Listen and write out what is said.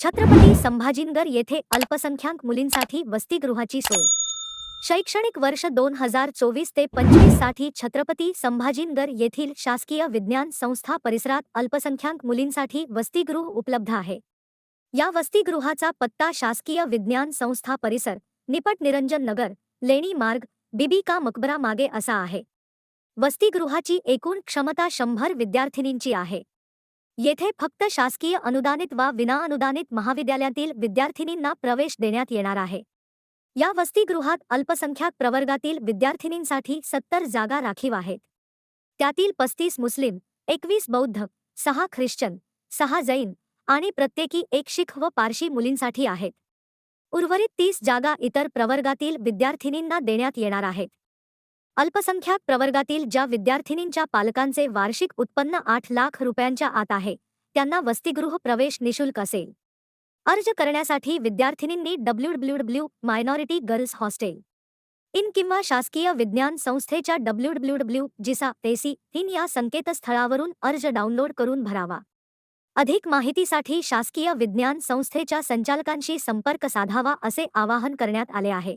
छत्रपती संभाजीनगर येथे अल्पसंख्याक मुलींसाठी वसतिगृहाची सोय. शैक्षणिक वर्ष दोन हजार चोवीस ते पंचवीससाठी छत्रपती संभाजीनगर येथील शासकीय विज्ञान संस्था परिसरात अल्पसंख्याक मुलींसाठी वसतिगृह उपलब्ध आहे. या वसतिगृहाचा पत्ता शासकीय विज्ञान संस्था परिसर निपट निरंजन नगर लेणी मार्ग बीबी का मकबरा मागे असा आहे. वसतिगृहाची एकूण क्षमता शंभर विद्यार्थिनींची आहे. येथे फक्त शासकीय अनुदानित वा विनाअनुदानित महाविद्यालयातील विद्यार्थिनींना प्रवेश देण्यात येणार आहे. या वसतिगृहात अल्पसंख्याक प्रवर्गातील विद्यार्थिनींसाठी सत्तर जागा राखीव आहेत. त्यातील पस्तीस मुस्लिम एकवीस बौद्ध सहा ख्रिश्चन सहा जैन आणि प्रत्येकी एक शीख व पारशी मुलींसाठी आहेत. उर्वरित तीस जागा इतर प्रवर्गातील विद्यार्थिनींना देण्यात येणार आहेत. अल्पसंख्याक प्रवर्गातील ज्या विद्यार्थिनींच्या पालकांचे वार्षिक उत्पन्न आठ लाख रुपयांच्या आत आहे त्यांना वसतिगृह प्रवेश निशुल्क असेल. अर्ज करण्यासाठी विद्यार्थिनींनी W W W minority girls hostel. In किंवा शासकीय विज्ञान संस्थेच्या डब्ल्यू डब्ल्यू डब्ल्यू जिसा एसी इन या संकेतस्थळावरून अर्ज डाउनलोड करून भरावा. अधिक माहितीसाठी शासकीय विज्ञान संस्थेच्या संचालकांशी संपर्क साधावा असे आवाहन करण्यात आले आहे.